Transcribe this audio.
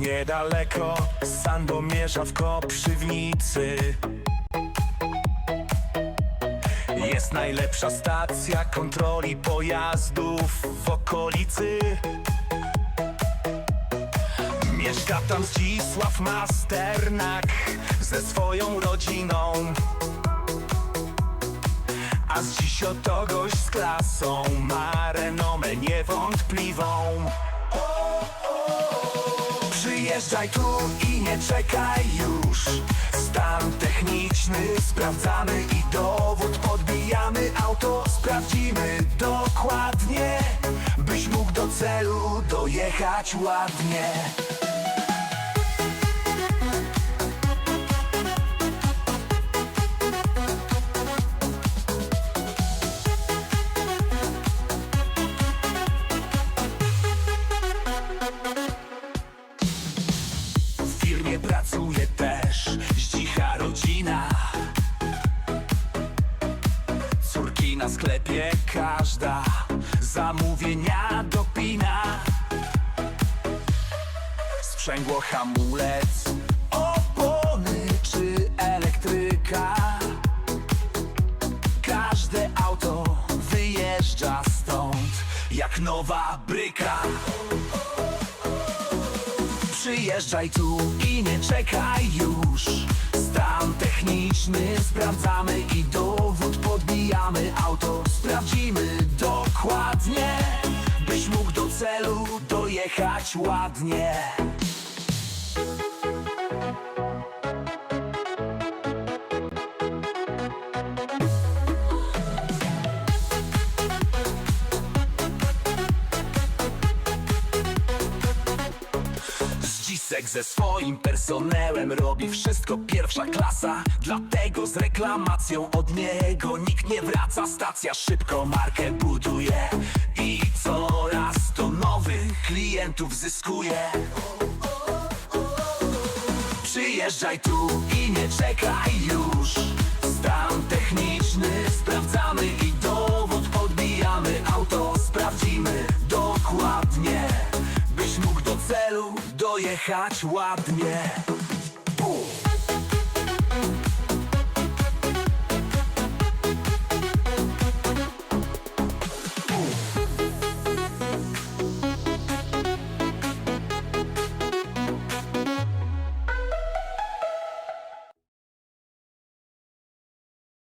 niedaleko Sandomierza w Koprzywnicy Jest najlepsza stacja kontroli pojazdów w okolicy. Mieszka tam Zdzisław Masternak ze swoją rodziną. A z dziś oto gość z klasą ma renomę niewątpliwą Przyjeżdżaj tu i nie czekaj już. Stan techniczny sprawdzamy i dowód podbijamy. Auto sprawdzimy dokładnie Byś mógł do celu dojechać ładnie sklepie każda zamówienia dopina. Sprzęgło hamulec, opony czy elektryka. Każde auto wyjeżdża stąd jak nowa bryka. Przyjeżdżaj tu i nie czekaj już. Stan techniczny sprawdzamy i podbijamy Auto sprawdzimy dokładnie Byś mógł do celu dojechać ładnie Zdzisek ze swoim personelem robi wszystko pierwsza klasa. Dlatego z reklamacją od niego nikt nie wraca. Stacja szybko markę buduje I coraz to nowych klientów zyskuje. Przyjeżdżaj tu i nie czekaj już. Stan techniczny sprawdzamy i dowód celu dojechać ładnie.